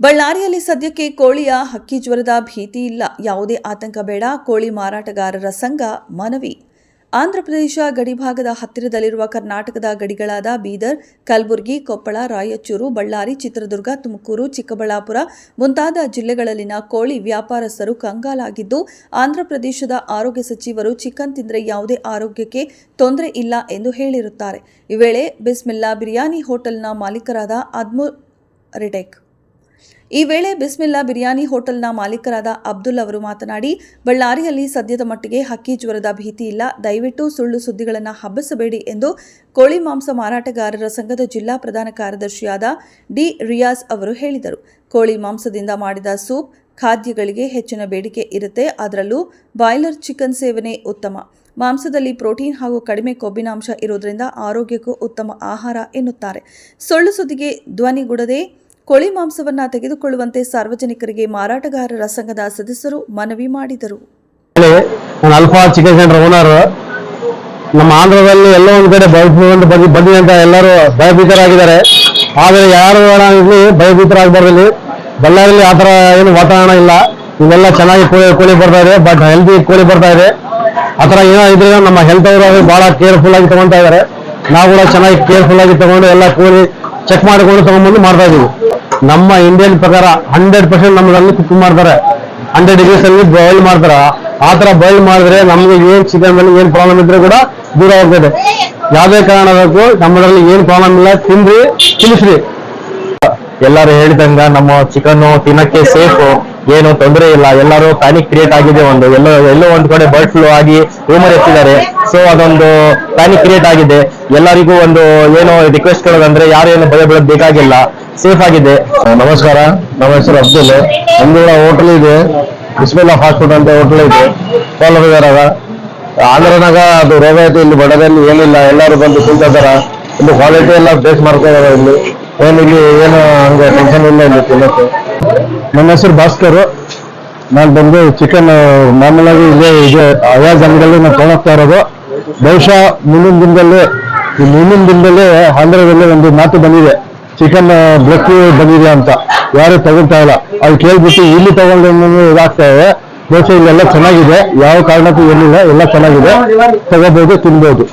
ಬಳ್ಳಾರಿಯಲ್ಲಿ ಸದ್ಯಕ್ಕೆ ಕೋಳಿಯ ಹಕ್ಕಿ ಜ್ವರದ ಭೀತಿ ಇಲ್ಲ. ಯಾವುದೇ ಆತಂಕ ಬೇಡ. ಕೋಳಿ ಮಾರಾಟಗಾರರ ಸಂಘ ಮನವಿ. ಆಂಧ್ರಪ್ರದೇಶ ಗಡಿಭಾಗದ ಹತ್ತಿರದಲ್ಲಿರುವ ಕರ್ನಾಟಕದ ಗಡಿಗಳಾದ ಬೀದರ್, ಕಲಬುರಗಿ, ಕೊಪ್ಪಳ, ರಾಯಚೂರು, ಬಳ್ಳಾರಿ, ಚಿತ್ರದುರ್ಗ, ತುಮಕೂರು, ಚಿಕ್ಕಬಳ್ಳಾಪುರ ಮುಂತಾದ ಜಿಲ್ಲೆಗಳಲ್ಲಿನ ಕೋಳಿ ವ್ಯಾಪಾರಸ್ಥರು ಕಂಗಾಲಾಗಿದ್ದು, ಆಂಧ್ರಪ್ರದೇಶದ ಆರೋಗ್ಯ ಸಚಿವರು ಚಿಕನ್ ತಿಂದರೆ ಯಾವುದೇ ಆರೋಗ್ಯಕ್ಕೆ ತೊಂದರೆ ಇಲ್ಲ ಎಂದು ಹೇಳಿರುತ್ತಾರೆ. ಈ ವೇಳೆ ಬಿಸ್ಮಿಲ್ಲಾ ಬಿರಿಯಾನಿ ಹೋಟೆಲ್ನ ಮಾಲೀಕರಾದ ಅದ್ಮು ರಿಟೆಕ್ ಈ ವೇಳೆ ಬಿಸ್ಮಿಲ್ಲಾ ಬಿರಿಯಾನಿ ಹೋಟೆಲ್ನ ಮಾಲೀಕರಾದ ಅಬ್ದುಲ್ ಅವರು ಮಾತನಾಡಿ, ಬಳ್ಳಾರಿಯಲ್ಲಿ ಸದ್ಯದ ಮಟ್ಟಿಗೆ ಹಕ್ಕಿ ಜ್ವರದ ಭೀತಿ ಇಲ್ಲ. ದಯವಿಟ್ಟು ಸುಳ್ಳು ಸುದ್ದಿಗಳನ್ನು ಹಬ್ಬಿಸಬೇಡಿ ಎಂದು ಕೋಳಿ ಮಾಂಸ ಮಾರಾಟಗಾರರ ಸಂಘದ ಜಿಲ್ಲಾ ಪ್ರಧಾನ ಕಾರ್ಯದರ್ಶಿಯಾದ ಡಿ. ರಿಯಾಜ್ ಅವರು ಹೇಳಿದರು. ಕೋಳಿ ಮಾಂಸದಿಂದ ಮಾಡಿದ ಸೂಪ್ ಖಾದ್ಯಗಳಿಗೆ ಹೆಚ್ಚಿನ ಬೇಡಿಕೆ ಇರುತ್ತೆ. ಅದರಲ್ಲೂ ಬಾಯ್ಲರ್ ಚಿಕನ್ ಸೇವನೆ ಉತ್ತಮ. ಮಾಂಸದಲ್ಲಿ ಪ್ರೋಟೀನ್ ಹಾಗೂ ಕಡಿಮೆ ಕೊಬ್ಬಿನಾಂಶ ಇರೋದ್ರಿಂದ ಆರೋಗ್ಯಕ್ಕೂ ಉತ್ತಮ ಆಹಾರ ಎನ್ನುತ್ತಾರೆ. ಸುಳ್ಳು ಸುದ್ದಿಗೆ ಧ್ವನಿಗೂಡದೆ ಕೋಳಿ ಮಾಂಸವನ್ನ ತೆಗೆದುಕೊಳ್ಳುವಂತೆ ಸಾರ್ವಜನಿಕರಿಗೆ ಮಾರಾಟಗಾರರ ಸಂಘದ ಸದಸ್ಯರು ಮನವಿ ಮಾಡಿದರು. ನಾನು ಅಲ್ಫಾ ಚಿಕನ್ ಓನರ್ ನಮ್ಮ ಆಂಧ್ರದಲ್ಲಿ ಎಲ್ಲೋ ಒಂದು ಕಡೆ ಭಯಭೀತ ಬನ್ನಿ ಅಂತ ಎಲ್ಲರೂ ಭಯಭೀತರಾಗಿದ್ದಾರೆ. ಆದರೆ ಯಾರು ಆಗಲಿ ಭಯಭೀತರಾಗಬಾರ್ದಲ್ಲಿ. ಬಳ್ಳಾರಿಯಲ್ಲಿ ಆ ಥರ ಏನು ವಾತಾವರಣ ಇಲ್ಲ. ಇವೆಲ್ಲ ಚೆನ್ನಾಗಿ ಕೋಳಿ ಕೋಳಿ ಬರ್ತಾ ಇದೆ ಬಟ್ ಹೆಲ್ದಿ ಕೋಳಿ ಬರ್ತಾ ಇದೆ. ಆ ಥರ ಏನೋ ನಮ್ಮ ಹೆಲ್ತ್ ಅವರು ಬಹಳ ಕೇರ್ಫುಲ್ ಆಗಿ ತಗೊಳ್ತಾ ಇದ್ದಾರೆ. ನಾವು ಕೂಡ ಚೆನ್ನಾಗಿ ಕೇರ್ಫುಲ್ ಆಗಿ ತಗೊಂಡು ಎಲ್ಲ ಕೋಳಿ ಚೆಕ್ ಮಾಡಿಕೊಂಡು ತಗೊಂಡ್ಬಂದು ಮಾಡ್ತಾ ಇದೀವಿ. ನಮ್ಮ ಇಂಡಿಯನ್ ಪ್ರಕಾರ ಹಂಡ್ರೆಡ್ ಪರ್ಸೆಂಟ್ ನಮ್ಗೆ ಕುಕ್ ಮಾಡ್ತಾರೆ. ಹಂಡ್ರೆಡ್ ಡಿಗ್ರೀಸ್ ಅಲ್ಲಿ ಬಾಯ್ಲ್ ಮಾಡ್ತಾರ. ಆ ತರ ಬಾಯ್ಲ್ ಮಾಡಿದ್ರೆ ನಮ್ಗೆ ಏನ್ ಚಿಕನ್ ಮೇಲೆ ಏನ್ ಪ್ರಾಬ್ಲಮ್ ಇದ್ರೆ ಕೂಡ ದೂರ ಹೋಗ್ತದೆ ಯಾವ್ದೇ ಬೇಕು ನಮ್ಮದ್ರಲ್ಲಿ ಏನ್ ಪ್ರಾಬ್ಲಮ್ ಇಲ್ಲ, ತಿನ್ರಿ ತಿಳಿಸ್ರಿ ಎಲ್ಲರೂ ಹೇಳಿದಂಗ ನಮ್ಮ ಚಿಕನ್ ತಿನ್ನಕ್ಕೆ ಸೇಫ್ ಏನು ತೊಂದರೆ ಇಲ್ಲ. ಎಲ್ಲರೂ ಪ್ಯಾನಿಕ್ ಕ್ರಿಯೇಟ್ ಆಗಿದೆ ಒಂದು. ಎಲ್ಲೋ ಎಲ್ಲೋ ಒಂದ್ ಕಡೆ ಬರ್ಡ್ ಫ್ಲೂ ಆಗಿ ರೂಮರ್ ಎತ್ತಿದ್ದಾರೆ. ಸೊ ಅದೊಂದು ಪ್ಯಾನಿಕ್ ಕ್ರಿಯೇಟ್ ಆಗಿದೆ. ಎಲ್ಲರಿಗೂ ಒಂದು ಏನು ರಿಕ್ವೆಸ್ಟ್ ಕೊಡೋದಂದ್ರೆ ಯಾರೇನು ಭಯ ಬೀಳೋದ್ ಬೇಕಾಗಿಲ್ಲ. ಸೇಫ್ ಆಗಿದೆ. ನಮಸ್ಕಾರ. ನಮ್ಮ ಹೆಸರು ಅಬ್ದುಲ್. ನಮ್ದು ಹೋಟೆಲ್ ಇದೆ. ಬಿಸ್ಮಿಲ್ಲಾ ಹಾಸ್ಪಿಟಲ್ ಅಂತ ಹೋಟೆಲ್ ಇದೆ. ಸೌಲಭ್ಯದಾಗ ಆಂಧ್ರನಾಗ ಅದು ರೋಗ ಐತೆ ಇಲ್ಲಿ ಬಡದಲ್ಲಿ ಏನಿಲ್ಲ. ಎಲ್ಲರೂ ಬಂದು ತಿಂತಾರ ಇಲ್ಲಿ ಕ್ವಾಲಿಟಿ ಎಲ್ಲ ಬೇಸ್ ಇದಾರೆ ಇಲ್ಲಿ. ಏನು ಏನು ಹಂಗೆ ಟೆನ್ಷನ್ ಇಲ್ಲ ಇಲ್ಲಿ ತಿನ್ನಕ್ಕೆ. ನನ್ನ ಹೆಸರು ಭಾಸ್ಕರ್. ನಾನು ಬಂದು ಚಿಕನ್ ಮಾಮೂಲಾಗಿ ಇಲ್ಲೇ ಇದೆ ಆಯಾ ಜನಗಳಲ್ಲಿ ನಾವು ತೊಗೊಳ್ತಾ ಇರೋದು. ಬಹುಶಃ ಮುಂದಿನ ದಿನದಲ್ಲಿ, ಈ ಮುಂದಿನ ದಿನದಲ್ಲಿ ಆಂಧ್ರದಲ್ಲಿ ಒಂದು ಮಾತು ಬಂದಿದೆ. ಚಿಕನ್ ಬ್ಲಕ್ ಬಂದಿದೆ ಅಂತ. ಯಾರು ತಗೊಳ್ತಾ ಇಲ್ಲ. ಅದು ಕೇಳ್ಬಿಟ್ಟು ಇಲ್ಲಿ ತಗೊಂಡು ಇದಾಗ್ತಾ ಇದೆ. ದೋಸೆ ಇಲ್ಲೆಲ್ಲ ಚೆನ್ನಾಗಿದೆ. ಯಾವ ಕಾರಣಕ್ಕೂ ಏನಿಲ್ಲ ಎಲ್ಲ ಚೆನ್ನಾಗಿದೆ. ತಗೋಬಹುದು ತಿನ್ಬೋದು.